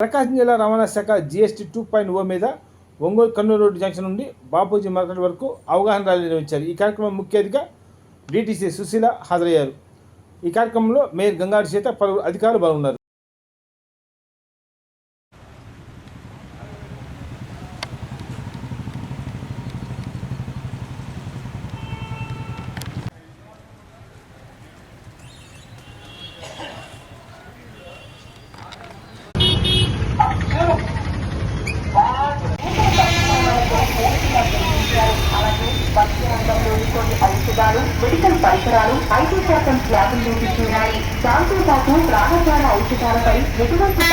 ప్రకాశం జిల్లా రవాణా శాఖ జీఎస్టీ టూ పాయింట్ ఓ మీద ఒంగోలు కన్నూరు రోడ్డు జంక్షన్ నుండి బాపూజీ మార్కెట్ వరకు అవగాహన ర్యాలీ నిర్వహించారు. ఈ కార్యక్రమం ముఖ్య అతిథిగా డీటీసీ సుశీల హాజరయ్యారు. ఈ కార్యక్రమంలో మేయర్ గంగాడి చేత పలువురు అధికారులు పాల్గొన్నారు. ఔషధాలు మెడికల్ పరికరాలు ఐటీ శాతం స్లాబులు చూపించున్నాయి దాంతోపాటు పాటు ఔషధాలపై ఎటువంటి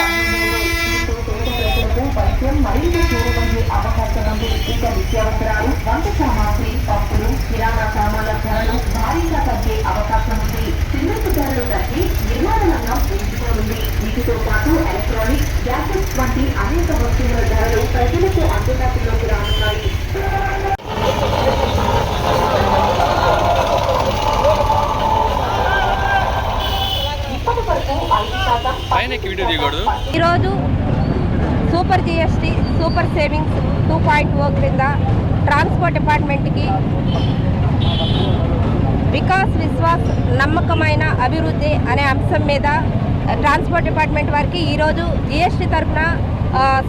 పైన వీడియో తీయకూడదు ఈరోజు super GST super savings two point o క్రింద ట్రాన్స్పోర్ట్ డిపార్ట్మెంట్కి వికాస్ విశ్వాస్ నమ్మకమైన అభివృద్ధి అనే అంశం మీద ట్రాన్స్పోర్ట్ డిపార్ట్మెంట్ వారికి ఈరోజు జిఎస్టీ తరఫున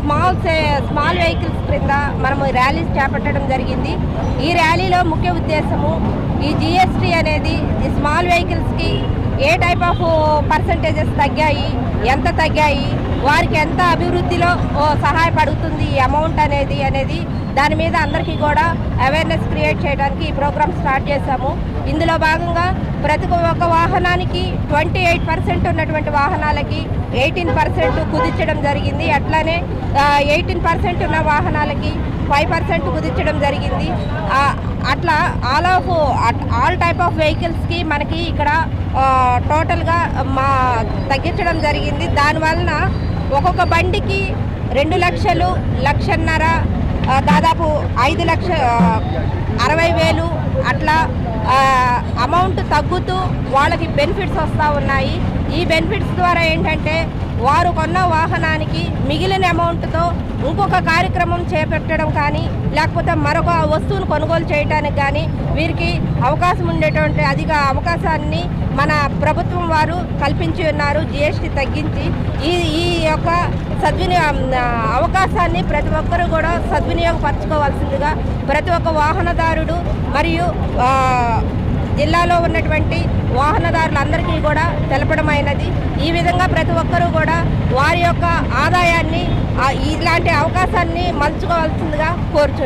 స్మాల్ సే స్మాల్ వెహికల్స్ క్రింద మనము ర్యాలీస్ చేపట్టడం జరిగింది. ఈ ర్యాలీలో ముఖ్య ఉద్దేశము ఈ జిఎస్టీ అనేది ఈ స్మాల్ వెహికల్స్కి ఏ టైప్ ఆఫ్ పర్సంటేజెస్ తగ్గాయి ఎంత తగ్గాయి? వారికి ఎంత అభివృద్ధిలో ఓ, సహాయపడుతుంది ఈ అమౌంట్ అనేది అనేది దాని మీద అందరికీ కూడా అవేర్నెస్ క్రియేట్ చేయడానికి ఈ ప్రోగ్రామ్ స్టార్ట్ చేశాము. ఇందులో భాగంగా ప్రతి ఒక్క వాహనానికి ట్వంటీ ఎయిట్ పర్సెంట్ ఉన్నటువంటి వాహనాలకి ఎయిటీన్ పర్సెంట్ కుదించడం జరిగింది. అట్లానే ఎయిటీన్ పర్సెంట్ ఉన్న వాహనాలకి ఫైవ్ పర్సెంట్ కుదించడం జరిగింది. అట్లా all of all type of వెహికల్స్కి మనకి ఇక్కడ టోటల్గా మా తగ్గించడం జరిగింది. దానివలన ఒక్కొక్క బండికి రెండు లక్షలు లక్షన్నర ఐదు లక్ష అరవై వేలు అట్లా అమౌంట్ తగ్గుతూ వాళ్ళకి బెనిఫిట్స్ వస్తూ ఉన్నాయి. ఈ బెనిఫిట్స్ ద్వారా ఏంటంటే వారు కొన్న వాహనానికి మిగిలిన అమౌంట్తో ఇంకొక కార్యక్రమం చేపట్టడం కానీ లేకపోతే మరొక వస్తువును కొనుగోలు చేయడానికి కానీ వీరికి అవకాశం ఉండేటువంటి అధిక అవకాశాన్ని మన ప్రభుత్వం వారు కల్పించి ఉన్నారు. జిఎస్టీ తగ్గించి ఈ ఈ యొక్క సద్వినియో అవకాశాన్ని ప్రతి ఒక్కరూ కూడా సద్వినియోగపరచుకోవాల్సిందిగా ప్రతి ఒక్క వాహనదారుడు మరియు జిల్లాలో ఉన్నటువంటి వాహనదారులందరికీ కూడా తెలపడమైనది ఈ విధంగా ప్రతి ఒక్కరూ కూడా వారి యొక్క ఆదాయాన్ని ఇలాంటి అవకాశాన్ని మలుచుకోవాల్సిందిగా కోరుచున్నారు